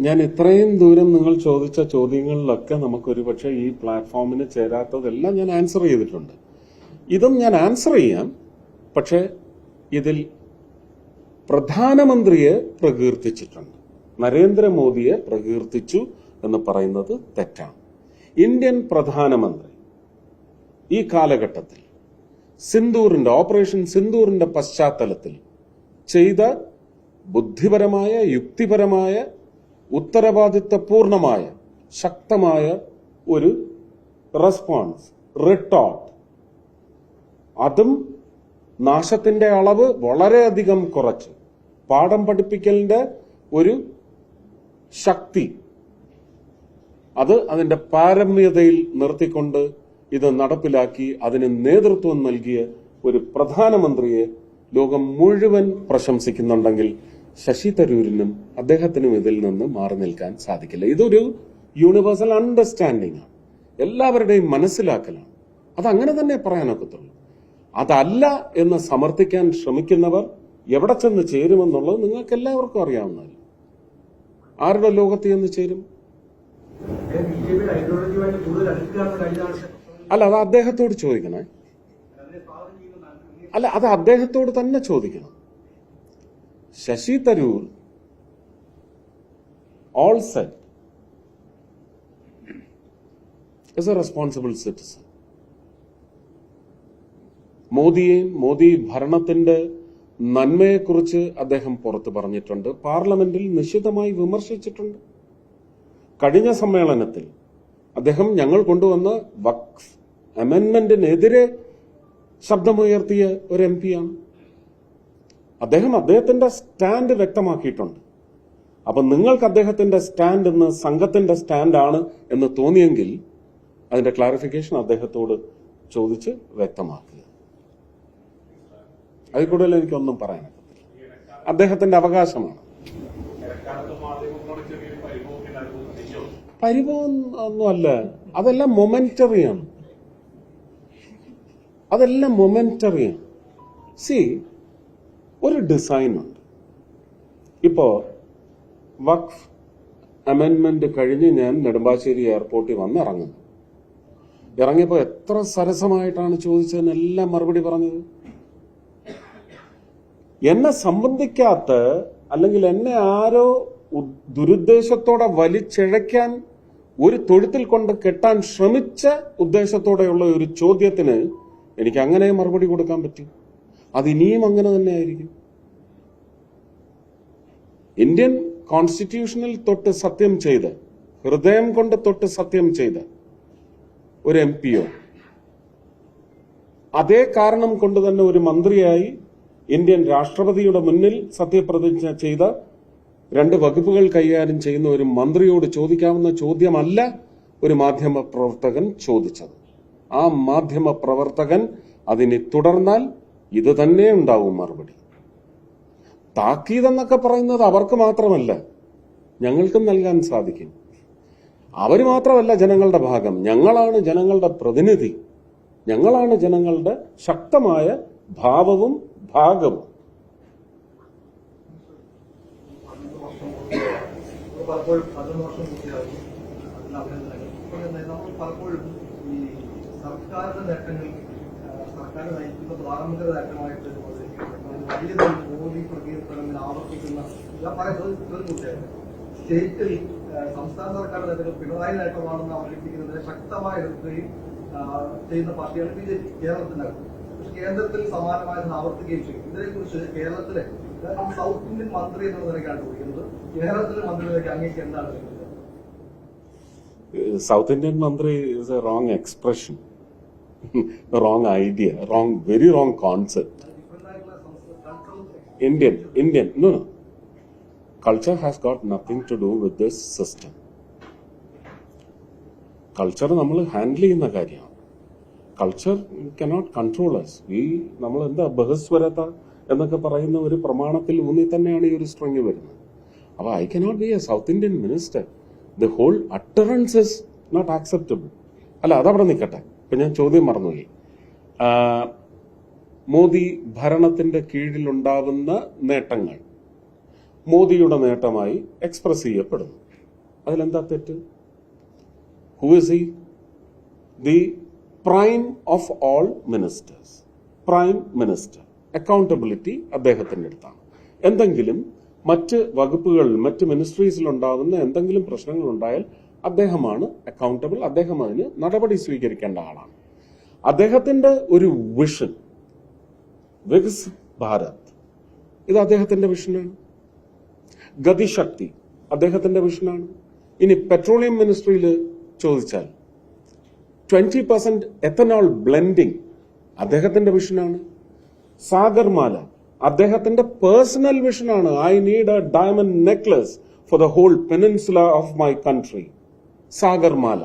ഞാൻ ഇത്രയും ദൂരം നിങ്ങൾ ചോദിച്ച ചോദ്യങ്ങളിലൊക്കെ നമുക്കൊരു പക്ഷേ ഈ പ്ലാറ്റ്ഫോമിന് ചേരാത്തതെല്ലാം ഞാൻ ആൻസർ ചെയ്തിട്ടുണ്ട്. ഇതും ഞാൻ ആൻസർ ചെയ്യാം. പക്ഷേ ഇതിൽ പ്രധാനമന്ത്രിയെ പ്രകീർത്തിച്ചിട്ടുണ്ട്. നരേന്ദ്രമോദിയെ പ്രകീർത്തിച്ചു എന്ന് പറയുന്നത് തെറ്റാണ്. ഇന്ത്യൻ പ്രധാനമന്ത്രി ഈ കാലഘട്ടത്തിൽ സിന്ദൂറിന്റെ ഓപ്പറേഷൻ സിന്ദൂറിന്റെ പശ്ചാത്തലത്തിൽ ചെയ്ത ബുദ്ധിപരമായ യുക്തിപരമായ ഉത്തരവാദിത്തപൂർണമായ ശക്തമായ ഒരു റെസ്പോൺസ് റിട്ടോർട്ട് അതും നാശത്തിന്റെ അളവ് വളരെയധികം കുറച്ച്. പാഠം പഠിപ്പിക്കലിന്റെ ഒരു ശക്തി. അത് അതിന്റെ പാരമ്യതയിൽ നിർത്തിക്കൊണ്ട് ഇത് നടപ്പിലാക്കി അതിന് നേതൃത്വം നൽകിയ ഒരു പ്രധാനമന്ത്രിയെ ലോകം മുഴുവൻ പ്രശംസിക്കുന്നുണ്ടെങ്കിൽ ശശി തരൂരിനും അദ്ദേഹത്തിനും ഇതിൽ നിന്ന് മാറി നിൽക്കാൻ സാധിക്കില്ല. ഇതൊരു യൂണിവേഴ്സൽ അണ്ടർസ്റ്റാൻഡിംഗ് ആണ്. എല്ലാവരുടെയും മനസ്സിലാക്കലാണ്. അത് അങ്ങനെ തന്നെ പറയാനൊക്കത്തുള്ളൂ. അതല്ല എന്ന് സമർത്ഥിക്കാൻ ശ്രമിക്കുന്നവർ എവിടെ ചെന്ന് ചേരുമെന്നുള്ളത് നിങ്ങൾക്ക് എല്ലാവർക്കും അറിയാവുന്നതല്ല. ആരുടെ ലോകത്ത് ചെന്ന് ചേരും? അല്ല അത് അദ്ദേഹത്തോട് ചോദിക്കണേ. അല്ല അത് അദ്ദേഹത്തോട് തന്നെ ചോദിക്കണം. Shashi Tharoor all set is a responsible citizen മോദിയെയും Modi ഭരണത്തിന്റെ നന്മയെക്കുറിച്ച് അദ്ദേഹം പുറത്തു പറഞ്ഞിട്ടുണ്ട്. പാർലമെന്റിൽ നിശിതമായി വിമർശിച്ചിട്ടുണ്ട്. കഴിഞ്ഞ സമ്മേളനത്തിൽ അദ്ദേഹം ഞങ്ങൾ കൊണ്ടുവന്ന വക്ഫ് അമെന്മെന്റിനെതിരെ ശബ്ദമുയർത്തിയ ഒരു എം പിയാണ് അദ്ദേഹം അദ്ദേഹത്തിന്റെ സ്റ്റാൻഡ് വ്യക്തമാക്കിയിട്ടുണ്ട്. അപ്പൊ നിങ്ങൾക്ക് അദ്ദേഹത്തിന്റെ സ്റ്റാൻഡ് എന്ന് സംഘത്തിന്റെ സ്റ്റാൻഡാണ് എന്ന് തോന്നിയെങ്കിൽ അതിന്റെ ക്ലാരിഫിക്കേഷൻ അദ്ദേഹത്തോട് ചോദിച്ച് വ്യക്തമാക്കുക. അതിൽ കൂടുതൽ എനിക്കൊന്നും പറയാനില്ല അദ്ദേഹത്തിന്റെ അവകാശമാണ്. പരിഭവം ഒന്നുമല്ല അതെല്ലാം മൊമെന്ററിയാണ് അതെല്ലാം മൊമെന്ററിയാണ് സി ഒരു ഡിസൈൻ ഉണ്ട് ഇപ്പോ വഖഫ് അമെൻമെന്റ് കഴിഞ്ഞ് ഞാൻ നെടുമ്പാശ്ശേരി എയർപോർട്ടിൽ വന്ന് ഇറങ്ങുന്നു. ഇറങ്ങിയപ്പോ എത്ര സരസമായിട്ടാണ് ചോദിച്ചതിനെല്ലാം മറുപടി പറഞ്ഞത്. എന്നെ സംബന്ധിക്കാത്ത അല്ലെങ്കിൽ എന്നെ ആരോ ദുരുദ്ദേശത്തോടെ വലിച്ചിഴയ്ക്കാൻ ഒരു തൊഴുത്തിൽ കൊണ്ട് കെട്ടാൻ ശ്രമിച്ച ഉദ്ദേശത്തോടെയുള്ള ഒരു ചോദ്യത്തിന് എനിക്ക് അങ്ങനെ മറുപടി കൊടുക്കാൻ പറ്റും. അത് ഇനിയും അങ്ങനെ തന്നെ ആയിരിക്കും. ഇന്ത്യൻ കോൺസ്റ്റിറ്റ്യൂഷനിൽ തൊട്ട് സത്യം ചെയ്ത് ഹൃദയം കൊണ്ട് തൊട്ട് സത്യം ചെയ്ത് ഒരു എം പിയോ അതേ കാരണം കൊണ്ട് തന്നെ ഒരു മന്ത്രിയായി ഇന്ത്യൻ രാഷ്ട്രപതിയുടെ മുന്നിൽ സത്യപ്രതിജ്ഞ ചെയ്ത രണ്ട് വകുപ്പുകൾ കൈകാര്യം ചെയ്യുന്ന ഒരു മന്ത്രിയോട് ചോദിക്കാവുന്ന ചോദ്യമല്ല ഒരു മാധ്യമ പ്രവർത്തകൻ ചോദിച്ചത്. ആ മാധ്യമ പ്രവർത്തകൻ അതിനെ തുടർന്നാൽ ഇത് തന്നെ ഉണ്ടാവും മറുപടി. താക്കീതെന്നൊക്കെ പറയുന്നത് അവർക്ക് മാത്രമല്ല ഞങ്ങൾക്കും നൽകാൻ സാധിക്കും. അവർ മാത്രമല്ല ജനങ്ങളുടെ ഭാഗം. ഞങ്ങളാണ് ജനങ്ങളുടെ പ്രതിനിധി. ഞങ്ങളാണ് ജനങ്ങളുടെ ശക്തമായ ഭാവവും ഭാഗവും. ഈ സർക്കാരിന്റെ നേട്ടങ്ങൾ സർക്കാർ നയിക്കുന്ന പ്രാഥമിക നേട്ടമായിട്ട് അവതരിപ്പിക്കുന്നത് ഓലി പ്രകീർത്തനങ്ങൾ ആവർത്തിക്കുന്ന ഞാൻ പറയുന്നത് ഒരു മുദ്രയാണ് സ്റ്റേറ്റിൽ സംസ്ഥാന സർക്കാർ നേട്ടങ്ങൾ പിണറായി നേട്ടമാണെന്ന് അവതരിപ്പിക്കുന്നതിനെ ശക്തമായി എതിർക്കുകയും ചെയ്യുന്ന പാർട്ടിയാണ് ബി ജെ പി കേരളത്തിനകത്ത് പക്ഷെ കേന്ദ്രത്തിൽ സമാനമായത് ആവർത്തിക്കുകയും ചെയ്യും ഇതിനെക്കുറിച്ച് കേരളത്തിലെ സൗത്ത് ഇന്ത്യൻ മന്ത്രി എന്ന നിലയ്ക്കാണ് ചോദിക്കുന്നത്. കേരളത്തിലെ മന്ത്രിയിലേക്ക് അങ്ങേക്ക് എന്താണ് South Indian mantri is a wrong expression wrong idea wrong very wrong concept Indian, Indian, no, no. Culture has got nothing to do with this system. Culture നമ്മൾ ഹാൻഡിൽ ചെയ്യുന്ന കാര്യമാണ്. കൾച്ചർ കനോട്ട് കൺട്രോൾ അസ് ഈ നമ്മൾ എന്താ ബഹസ്വരത എന്നൊക്കെ പറയുന്ന ഒരു പ്രമാണത്തിൽ ഊന്നി തന്നെയാണ് ഈ ഒരു സ്ട്രിങ് വരുന്നത്. അപ്പൊ I cannot be a South Indian minister the whole utterance is not acceptable അല്ല അതവിടെ നിൽക്കട്ടെ. ഇപ്പൊ ഞാൻ ചോദ്യം മറന്നുപോയി. മോദി ഭരണത്തിന്റെ കീഴിലുണ്ടാവുന്ന നേട്ടങ്ങൾ. മോദിയുടെ നേട്ടമായി എക്സ്പ്രസ് ചെയ്യപ്പെടുന്നു. അതിലെന്താ തെറ്റ്? Who is he the prime of all ministers prime minister accountability അദ്ദേഹത്തിന്റെ അടുത്താണ്. എന്തെങ്കിലും മറ്റ് വകുപ്പുകളിൽ മറ്റ് മിനിസ്ട്രീസിൽ ഉണ്ടാകുന്ന എന്തെങ്കിലും പ്രശ്നങ്ങൾ ഉണ്ടായാൽ അദ്ദേഹമാണ് അക്കൗണ്ടബിൾ അദ്ദേഹം അതിന് നടപടി സ്വീകരിക്കേണ്ട ആളാണ്. അദ്ദേഹത്തിന്റെ ഒരു വിഷൻ വികസ് ഭാരത്. ഇത് അദ്ദേഹത്തിന്റെ വിഷനാണ്. ഗതിശക്തി അദ്ദേഹത്തിന്റെ വിഷനാണ്. ഇനി പെട്രോളിയം മിനിസ്ട്രിയിൽ ചോദിച്ചാൽ ട്വന്റി പെർസെന്റ് എത്തനോൾ ബ്ലെൻഡിങ് അദ്ദേഹത്തിന്റെ വിഷനാണ്. സാഗർമാല അദ്ദേഹത്തിന്റെ personal വിഷനാണ്. I need a diamond necklace for the whole peninsula of my country. Sagarmala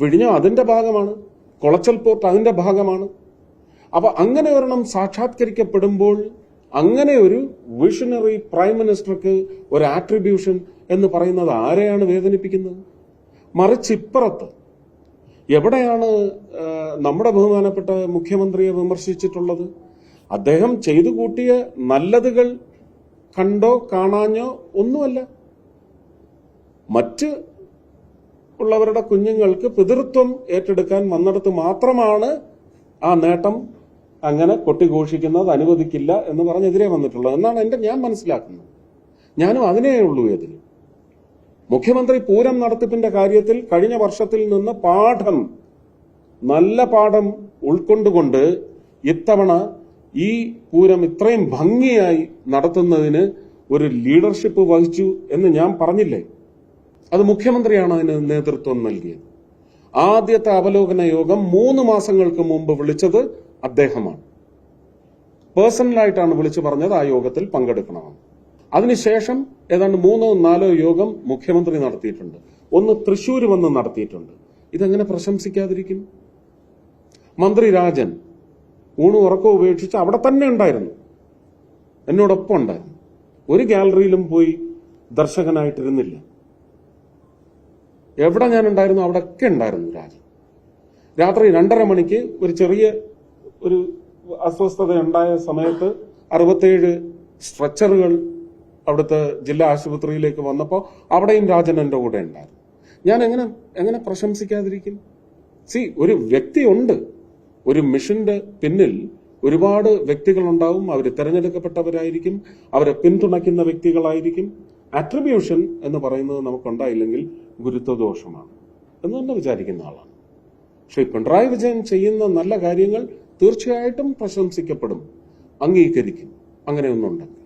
വിഴിഞ്ഞം അതിന്റെ ഭാഗമാണ്. കൊളച്ചൽ പോർട്ട് അതിന്റെ ഭാഗമാണ്. അപ്പൊ അങ്ങനെ ഒരെണ്ണം സാക്ഷാത്കരിക്കപ്പെടുമ്പോൾ അങ്ങനെ ഒരു വിഷണറി പ്രൈം മിനിസ്റ്റർക്ക് ഒരു ആട്രിബ്യൂഷൻ എന്ന് പറയുന്നത് ആരെയാണ് വേദനിപ്പിക്കുന്നത്? മറിച്ച് ഇപ്പുറത്ത് എവിടെയാണ് നമ്മുടെ ബഹുമാനപ്പെട്ട മുഖ്യമന്ത്രിയെ വിമർശിച്ചിട്ടുള്ളത്? അദ്ദേഹം ചെയ്തു കൂട്ടിയ നല്ലതുകൾ കണ്ടോ കാണാഞ്ഞോ ഒന്നുമല്ല. മറ്റ് ഉള്ളവരുടെ കുഞ്ഞുങ്ങൾക്ക് പിതൃത്വം ഏറ്റെടുക്കാൻ വന്നിടത്ത് മാത്രമാണ് ആ നേട്ടം അങ്ങനെ കൊട്ടിഘോഷിക്കുന്നത് അനുവദിക്കില്ല എന്ന് പറഞ്ഞെതിരെ വന്നിട്ടുള്ളത്. എന്നാണ് എന്റെ ഞാൻ മനസ്സിലാക്കുന്നത്. ഞാനും അതിനേ ഉള്ളൂ ഇതിൽ. മുഖ്യമന്ത്രി പൂരം നടത്തിപ്പിന്റെ കാര്യത്തിൽ കഴിഞ്ഞ വർഷത്തിൽ നിന്ന് പാഠം നല്ല പാഠം ഉൾക്കൊണ്ടുകൊണ്ട് ഇത്തവണ ഈ പൂരം ഇത്രയും ഭംഗിയായി നടത്തുന്നതിന് ഒരു ലീഡർഷിപ്പ് വഹിച്ചു എന്ന് ഞാൻ പറഞ്ഞില്ലേ? അത് മുഖ്യമന്ത്രിയാണ് അതിന് നേതൃത്വം നൽകിയത്. ആദ്യത്തെ അവലോകന യോഗം മൂന്ന് മാസങ്ങൾക്ക് മുമ്പ് വിളിച്ചത് അദ്ദേഹമാണ്. പേഴ്സണലായിട്ടാണ് വിളിച്ചു പറഞ്ഞത് ആ യോഗത്തിൽ പങ്കെടുക്കണമെന്ന്. അതിനുശേഷം ഏതാണ്ട് മൂന്നോ നാലോ യോഗം മുഖ്യമന്ത്രി നടത്തിയിട്ടുണ്ട്. ഒന്ന് തൃശൂർ വന്ന് നടത്തിയിട്ടുണ്ട്. ഇതെങ്ങനെ പ്രശംസിക്കാതിരിക്കും? മന്ത്രി രാജൻ ഊണും ഉറക്കവും ഉപേക്ഷിച്ച് അവിടെ തന്നെ ഉണ്ടായിരുന്നു. എന്നോടൊപ്പം ഉണ്ടായിരുന്നു. ഒരു ഗാലറിയിലും പോയി ദർശകനായിട്ടിരുന്നില്ല. എവിടെ ഞാൻ ഉണ്ടായിരുന്നു അവിടെയൊക്കെ ഉണ്ടായിരുന്നു രാജൻ. രാത്രി രണ്ടര മണിക്ക് ഒരു ചെറിയ ഒരു അസ്വസ്ഥത ഉണ്ടായ സമയത്ത് അറുപത്തേഴ് സ്ട്രെച്ചറുകൾ അവിടുത്തെ ജില്ലാ ആശുപത്രിയിലേക്ക് വന്നപ്പോൾ അവിടെയും രാജൻ എന്റെ കൂടെ ഉണ്ടായിരുന്നു. ഞാൻ എങ്ങനെ എങ്ങനെ പ്രശംസിക്കാതിരിക്കും? സി ഒരു വ്യക്തിയുണ്ട്. ഒരു മിഷന്റെ പിന്നിൽ ഒരുപാട് വ്യക്തികളുണ്ടാവും. അവർ തിരഞ്ഞെടുക്കപ്പെട്ടവരായിരിക്കും. അവരെ പിന്തുണയ്ക്കുന്ന വ്യക്തികളായിരിക്കും. അട്രിബ്യൂഷൻ എന്ന് പറയുന്നത് നമുക്കുണ്ടായില്ലെങ്കിൽ ഗുരുത്വദോഷമാണ് എന്ന് തന്നെ വിചാരിക്കുന്ന ആളാണ്. പക്ഷേ പിണറായി വിജയൻ ചെയ്യുന്ന നല്ല കാര്യങ്ങൾ തീർച്ചയായിട്ടും പ്രശംസിക്കപ്പെടും അംഗീകരിക്കും. അങ്ങനെയൊന്നുണ്ടെങ്കിൽ